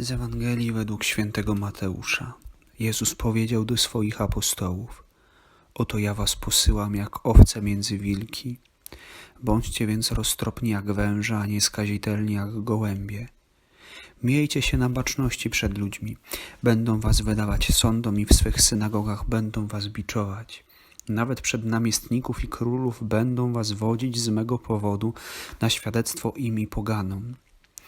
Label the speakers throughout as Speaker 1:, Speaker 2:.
Speaker 1: Z Ewangelii według świętego Mateusza. Jezus powiedział do swoich apostołów: Oto ja was posyłam jak owce między wilki. Bądźcie więc roztropni jak węże, a nie skazitelni jak gołębie. Miejcie się na baczności przed ludźmi. Będą was wydawać sądom i w swych synagogach będą was biczować. Nawet przed namiestników i królów będą was wodzić z mego powodu na świadectwo im i poganom.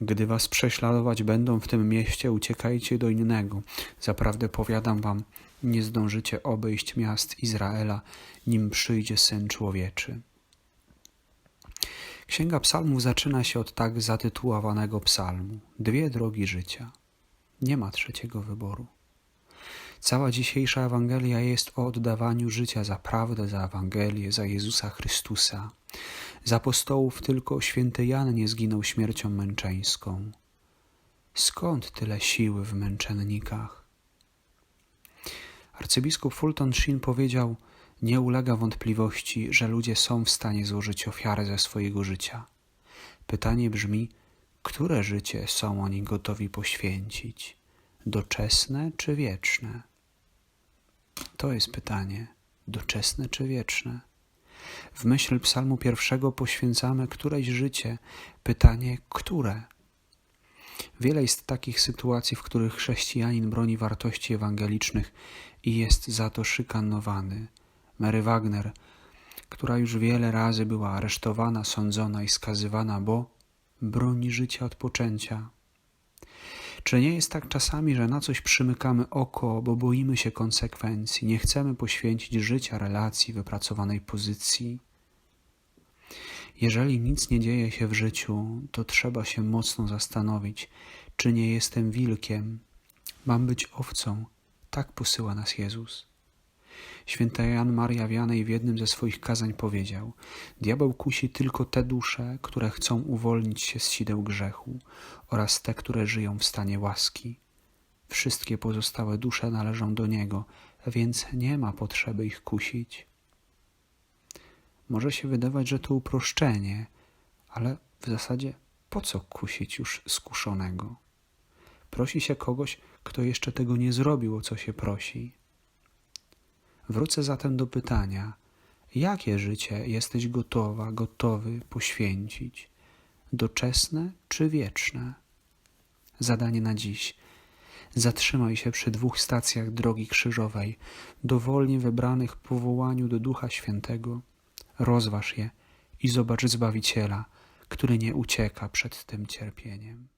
Speaker 1: Gdy was prześladować będą w tym mieście, uciekajcie do innego. Zaprawdę powiadam wam, nie zdążycie obejść miast Izraela, nim przyjdzie Syn Człowieczy. Księga Psalmów zaczyna się od tak zatytułowanego psalmu: Dwie drogi życia. Nie ma trzeciego wyboru. Cała dzisiejsza Ewangelia jest o oddawaniu życia za prawdę, za Ewangelię, za Jezusa Chrystusa. Z apostołów tylko święty Jan nie zginął śmiercią męczeńską. Skąd tyle siły w męczennikach? Arcybiskup Fulton Sheen powiedział: Nie ulega wątpliwości, że ludzie są w stanie złożyć ofiarę ze swojego życia. Pytanie brzmi: które życie są oni gotowi poświęcić? Doczesne czy wieczne? To jest pytanie: doczesne czy wieczne? W myśl Psalmu pierwszego poświęcamy któreś życie. Pytanie: które? Wiele jest takich sytuacji, w których chrześcijanin broni wartości ewangelicznych i jest za to szykanowany. Mary Wagner, która już wiele razy była aresztowana, sądzona i skazywana, bo broni życia od poczęcia. Czy nie jest tak czasami, że na coś przymykamy oko, bo boimy się konsekwencji, nie chcemy poświęcić życia, relacji, wypracowanej pozycji? Jeżeli nic nie dzieje się w życiu, to trzeba się mocno zastanowić, czy nie jestem wilkiem. Mam być owcą. Tak posyła nas Jezus. Święty Jan Maria Wianej w jednym ze swoich kazań powiedział: Diabeł kusi tylko te dusze, które chcą uwolnić się z sideł grzechu, oraz te, które żyją w stanie łaski. Wszystkie pozostałe dusze należą do niego, więc nie ma potrzeby ich kusić. Może się wydawać, że to uproszczenie, ale w zasadzie po co kusić już skuszonego? Prosi się kogoś, kto jeszcze tego nie zrobił, o co się prosi. Wrócę zatem do pytania: jakie życie jesteś gotowa, gotowy poświęcić? Doczesne czy wieczne? Zadanie na dziś. Zatrzymaj się przy dwóch stacjach drogi krzyżowej, dowolnie wybranych po wołaniu do Ducha Świętego. Rozważ je i zobacz Zbawiciela, który nie ucieka przed tym cierpieniem.